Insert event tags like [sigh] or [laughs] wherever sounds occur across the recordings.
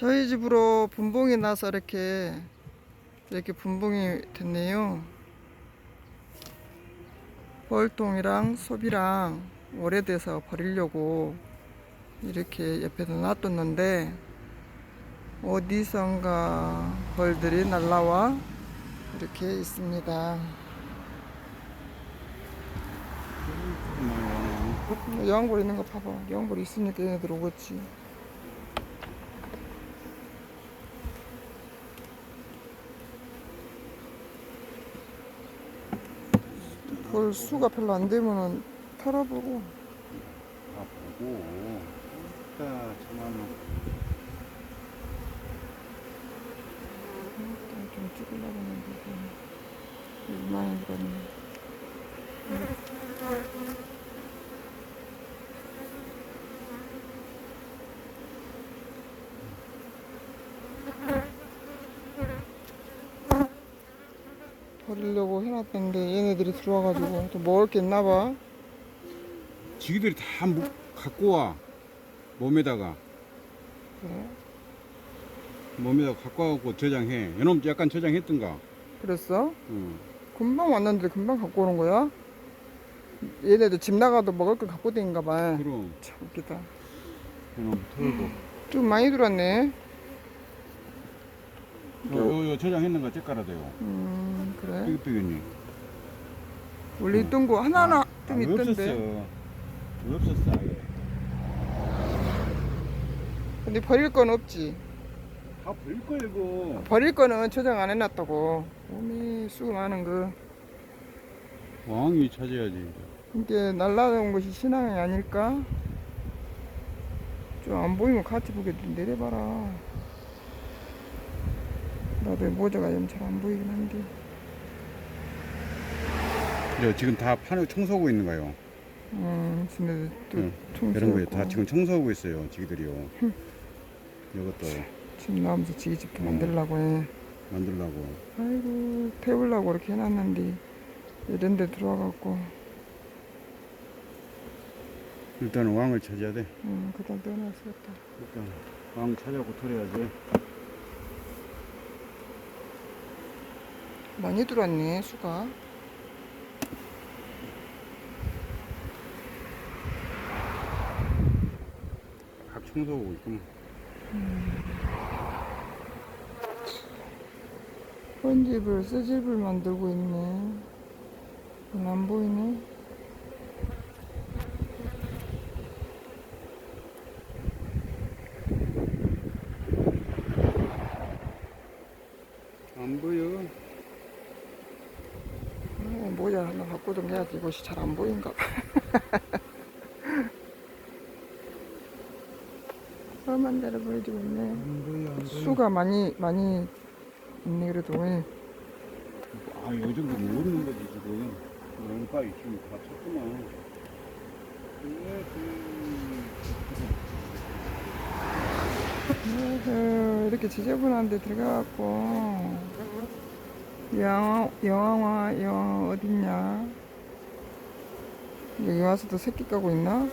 저희 집으로 분봉이 나서 이렇게 이렇게 분봉이 됐네요. 벌통이랑 섭이랑 오래돼서 버리려고 이렇게 옆에다 놔뒀는데 어디선가 벌들이 날라와 이렇게 있습니다. 여왕벌 있는 거 봐봐. 여왕벌 있으니까 얘네들 오겠지. 벌 수가 별로 안 되면은 털어보고 다 보고 이따 참아는 일단 좀 찍으려고 했는데 좀 이만한 거네. 버리려고 해놨던데 얘네들이 들어와가지고 또 먹을 게 있나 봐. 지기들이 다 무- 갖고 와 몸에다가 그래? 몸에다가 갖고 와갖고 저장해 이놈 약간 저장했던가 그랬어? 응. 금방 왔는데 금방 갖고 오는 거야? 얘네들 집 나가도 먹을 걸 갖고 다닌가 봐. 그럼 참 웃기다. 이놈 털고 좀 많이 들었네. 요, 요, 요 저장했는가 째깔아대요 음, 그래. 삐끗삐끗니 원래 응. 있던 거 하나하나 아, 좀왜 있던데. 없었어 왜 없었어 아예 근데 버릴 건 없지. 다 버릴 거야 이거 버릴 거는 저장 안 해놨다고. 오미 수고 많은 거. 왕이 찾아야지 이게 날라온 것이 신앙이 아닐까? 좀 안 보이면 같이 보게 내려봐라. 나도 모자가 좀 잘 안 보이긴 한데. 저 지금 다 판을 청소하고 있는 거예요 음, 근데 또 응, 청소하고. 이런 거에 다 지금 청소하고 있어요 지기들이요 이것도 집 나오면서 지기 집도 음. 만들려고 해. 만들라고 아이고, 태우려고 이렇게 해놨는데, 이런 데 들어와갖고, 일단은 왕을 찾아야 돼 음, 그다 넣어놨었다. 일단 왕 찾아 고 털어야지 많이 들어왔네, 수가. 각 청소하고 있구만 헌집을, 쓰집을 만들고 있네. 안 보이네. 안 보여 어, 모자 하나 갖고 좀 해야지. 이것이 잘 안 보인가 봐. [laughs] 데를 보여주고 있네. 안 보여 안 수가 많이, 많이 있네, 그래도. 예. 아이 정도 모르는 거지 지금 뭔가 지금 다 쳤구만 그 이렇게 지저분한 데 들어가갖고 여왕, 여왕아 여왕 어딨냐? 여기 와서도 새끼 까고 있나?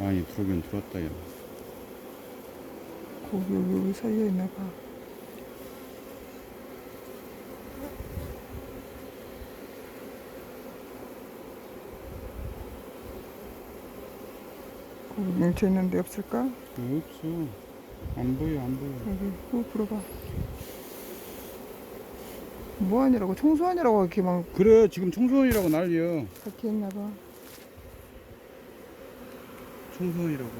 아니 들어오긴 들었다 야 거기 여기, 여기 사이에 있나 봐 거기 뭉쳐있는 데 없을까? 없어? 안 보여 안 보여. 여기 후 불어봐. 뭐하냐라고? 청소하냐라고 이렇게 막 그래 지금 청소원이라고 난리야. 그렇게 했나봐. 청소원이라고.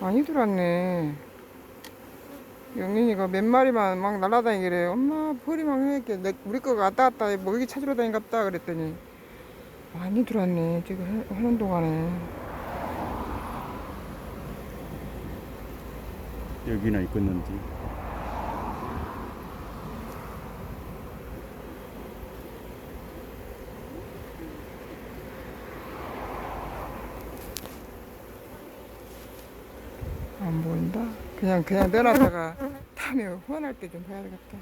많이 들었네. 영민이가 몇 마리만 막 날아다니길래 엄마 벌이만 해게. 내 우리 거 왔다 갔다 먹이 찾으러 다니갑다 그랬더니 많이 들었네. 지금 해- 하는 동안에 여기나 있겠는지 안 보인다. 그냥 그냥 내놨다가 다음에 후원할 때 좀 봐야 되겠다.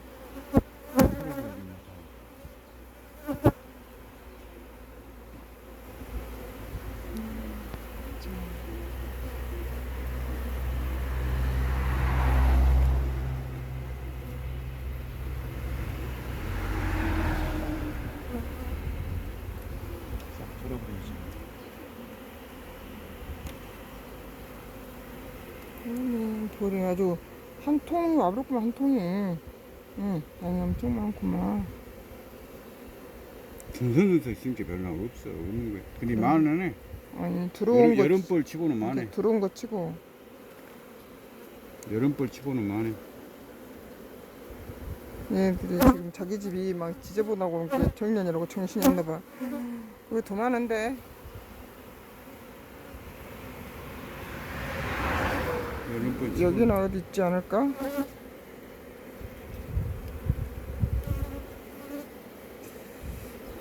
어머, 돌이 아주 한 통이 와버렸구만, 한 통이. 응, 아니, 엄청 많구만. 중선에서 진짜 별로 없어. 없는 거야. 근데 그래. 많네. 아니, 들어온 여름, 거. 여름벌 치고는 많네. 들어온 거 치고. 여름벌 치고는 많네. 얘들이 지금 자기 집이 막 지저분하고 그 정년이라고 정신이 없나봐. 왜더 많은데? 여기는 어디 있지 않을까?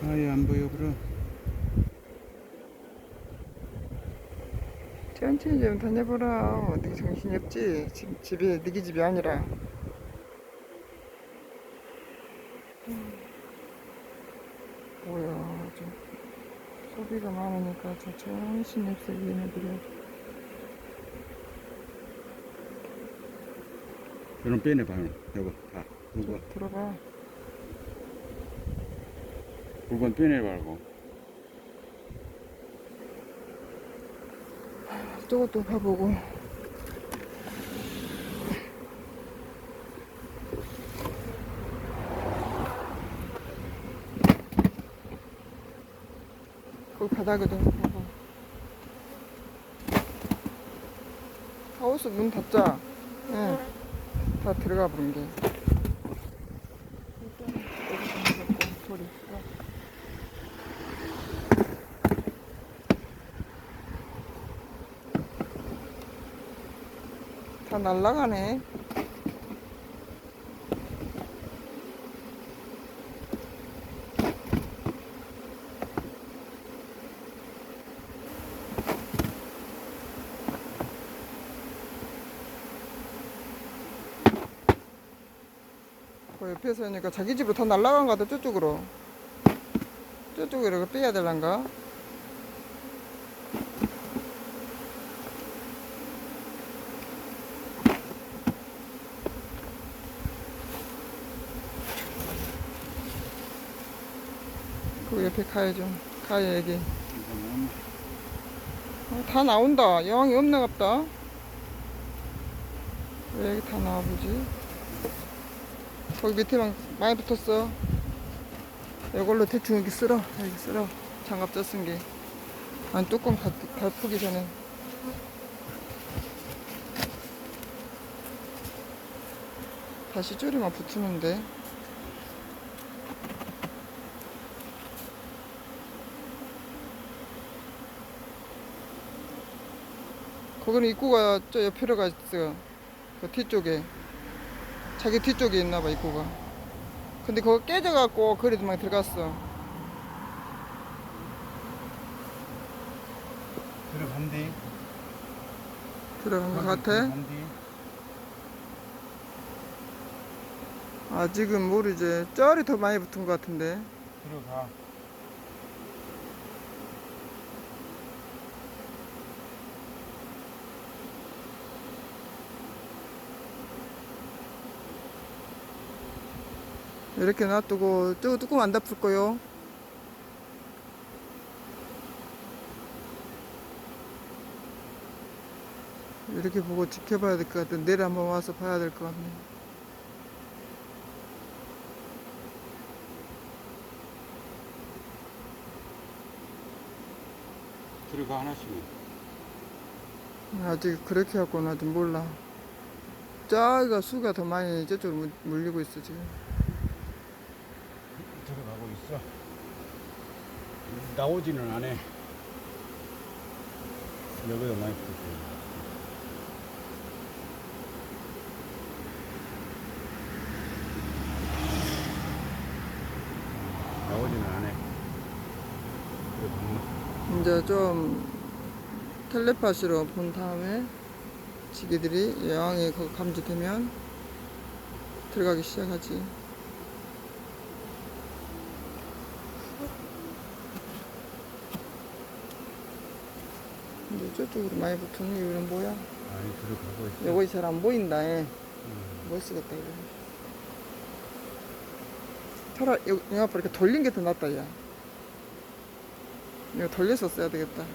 아예 안 보여 그럼. 천천히 좀 다녀보라. 어디 정신이 없지? 지금 집이 네기 집이 아니라. 뭐야, 좀 소비가 많으니까 저 정신이 없어 얘네들이. 여름 빼내 봐요. 여보. 아, 물건. 들어봐. 물건 빼내봐고. 저것도 봐보고. 거기 바닥에도 봐봐. 하우스 문 닫자. 응. 다 들어가 버린 게. 소리. 다 날라가네. 그 옆에서 하니까 자기 집으로 다 날라간 거 같아, 저쪽으로. 저쪽으로 이렇게 빼야 되란가? 그 옆에 가야죠. 가야 여기. 어, 다 나온다. 여왕이 없나 갑다. 왜 여기 다 나와보지? 거기 밑에만 많이 붙었어. 이걸로 대충 여기 쓸어. 여기 쓸어. 장갑 젖은 게. 안 뚜껑 다, 다 푸기 전에. 다시 줄이만 붙이면 돼. 거기는 입구가 저 옆으로 가 있어. 그 뒤쪽에. 자기 뒤쪽에 있나 봐, 입구가. 근데 그거 깨져갖고 그래도 막 들어갔어. 들어간대. 들어간 것 같아. 들어간대. 아직은 모르지. 쩔이 더 많이 붙은 것 같은데. 들어가. 이렇게 놔두고 저 뚜껑 안 닫을 거요. 이렇게 보고 지켜봐야 될 것 같아. 내일 한번 와서 봐야 될 것 같네. 들어가 하나씩. 아직 그렇게 갖고는 아직 몰라. 저기가 수가 더 많이 저쪽으로 물- 물리고 있어 지금. 있어. 나오지는 않아. 여기도 많이 붙었어. 나오지는 않아. 이제 좀 텔레파시로 본 다음에 지기들이 여왕이 거기 감지되면 들어가기 시작하지. 저쪽으로 많이 붙은 이유는 뭐야? 아니, 들어가고 있어. 요거 잘 안 보인다. 에. 음. 뭐 멋있겠다, 이거. 차라리, 요, 요 앞으로 이렇게 돌린 게 더 낫다, 야. 이거 돌려서 써야 되겠다.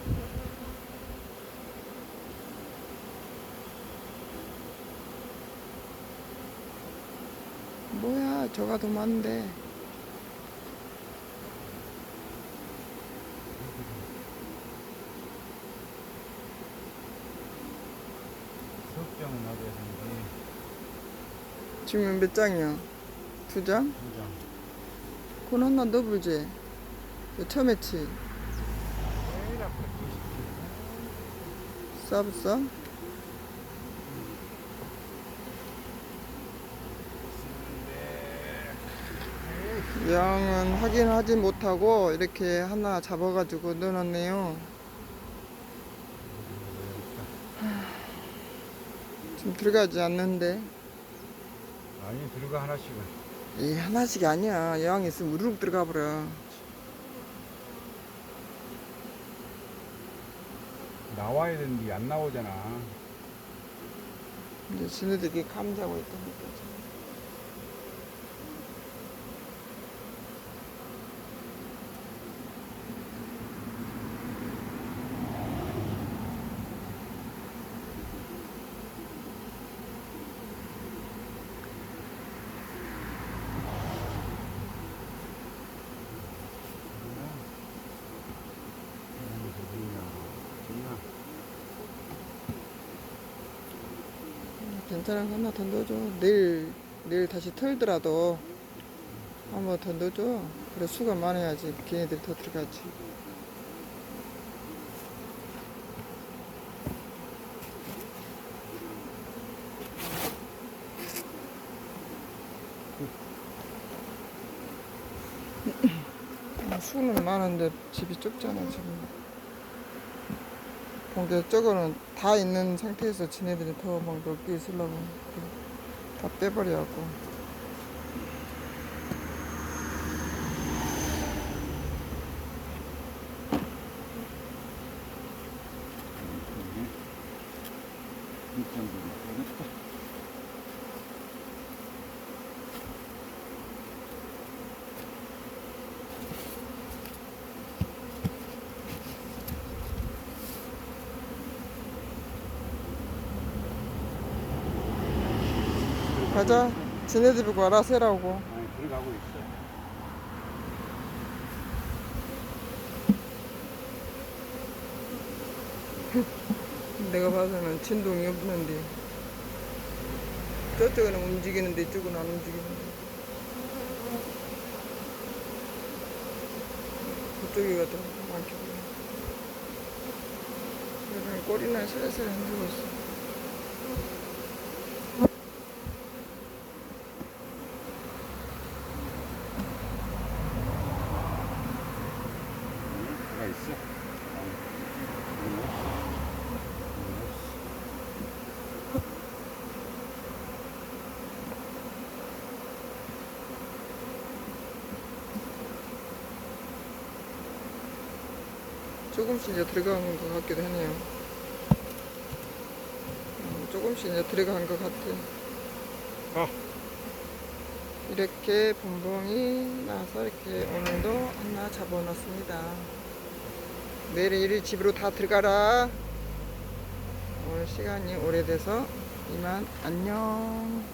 뭐야, 저가 더 많은데. 지금 몇 장이야? 두 장? 두 장 그건 하나 왜 처음 했지? 싸붙어? 양은 확인하지 못하고 이렇게 하나 잡아가지고 넣어놨네요. 지금 들어가지 않는데 아니 들어가 하나씩은 이 하나씩이 아니야. 여왕 있으면 우르륵 들어가 버려. 나와야 되는데 안 나오잖아 이제 지네들이 감자고 있다니까. 거 하나 더 넣어줘. 내일, 내일 다시 털더라도 한번더 넣어줘. 그래, 수가 많아야지. 걔네들이 더 들어가지. 수는 많은데 집이 좁잖아, 지금. 저거는 다 있는 상태에서 지네들이 더 막 넓게 있으려고 다 빼버려갖고 가자. 지네들 보고 알아서 해라고. 아니 들어가고 있어 내가 봐서는 진동이 없는데. 저쪽은 움직이는데 이쪽은 안 움직이는데. 그쪽이가 더 많게 보여. 꼬리나 슬슬 흔들고 있어 조금씩 이제 들어가는 것 같기도 하네요. 음, 조금씩 이제 들어간 것 같아 아. 이렇게 분봉이 나서 이렇게 오늘도 하나 잡아놨습니다. 내일 일일 집으로 다 들어가라. 오늘 시간이 오래돼서 이만 안녕